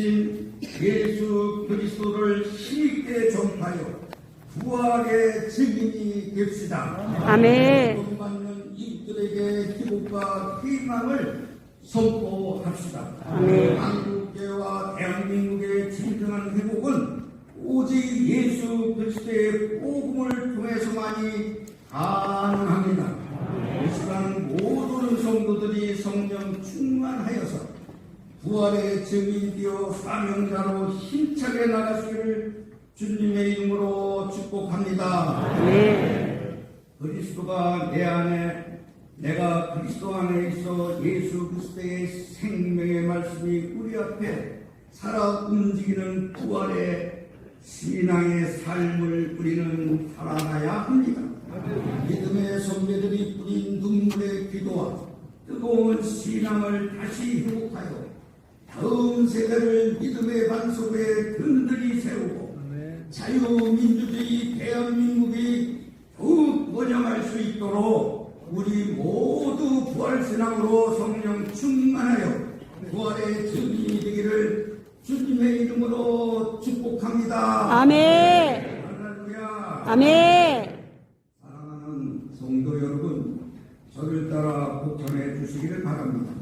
예수 그리스도를 힘있게 전파하여 부활의 증인이 됩시다. 아멘. 고통받는 이들에게 희곡과 희망을 선포합시다. 아멘. 한국계와 대한민국의 진정한 회복은 오직 예수 그리스도의 복음을 통해서만이 가능합니다. 이 시간 모든 성도들이 성령 충만하여서 부활의 증인이 되어 사명자로 힘차게 나가시기를 주님의 이름으로 축복합니다. 아멘. 그리스도가 내 안에 내가 그리스도 안에 있어 예수 그리스도의 생명의 말씀이 우리 앞에 살아 움직이는 부활의 신앙의 삶을 우리는 살아가야 합니다. 믿음의 선배들이 뿌린 눈물의 기도와 뜨거운 신앙을 다시 회복하여 다음 세대를 믿음의 반석에 든든히 세우고 자유민주주의 대한민국이 더욱 번영할 수 있도록 우리 모두 부활신앙으로 성령 충만하여 부활의 증인이 되기를 주님의 이름으로 축복합니다. 아멘. 할렐루야. 아멘. 사랑하는 성도 여러분, 저를 따라 복전해 주시기를 바랍니다.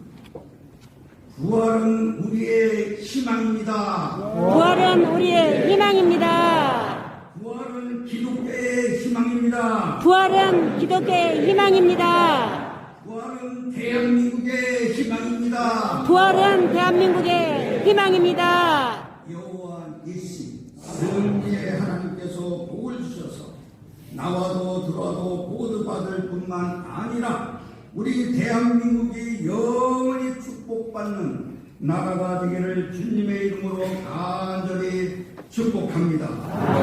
부활은 우리의 희망입니다. 부활은 우리의 희망입니다. 부활은 기독교의 희망입니다. 부활은 기독교의 희망입니다. 부활은 대한민국의 희망입니다. 부활은 대한민국의 희망입니다. 여호와 이시 승리의 하나님께서 복을 주셔서 나와도 들어와도 복을 받을 뿐만 아니라 우리 대한민국이 영원히 축복받는 나라가 되기를 주님의 이름으로 간절히 축복합니다.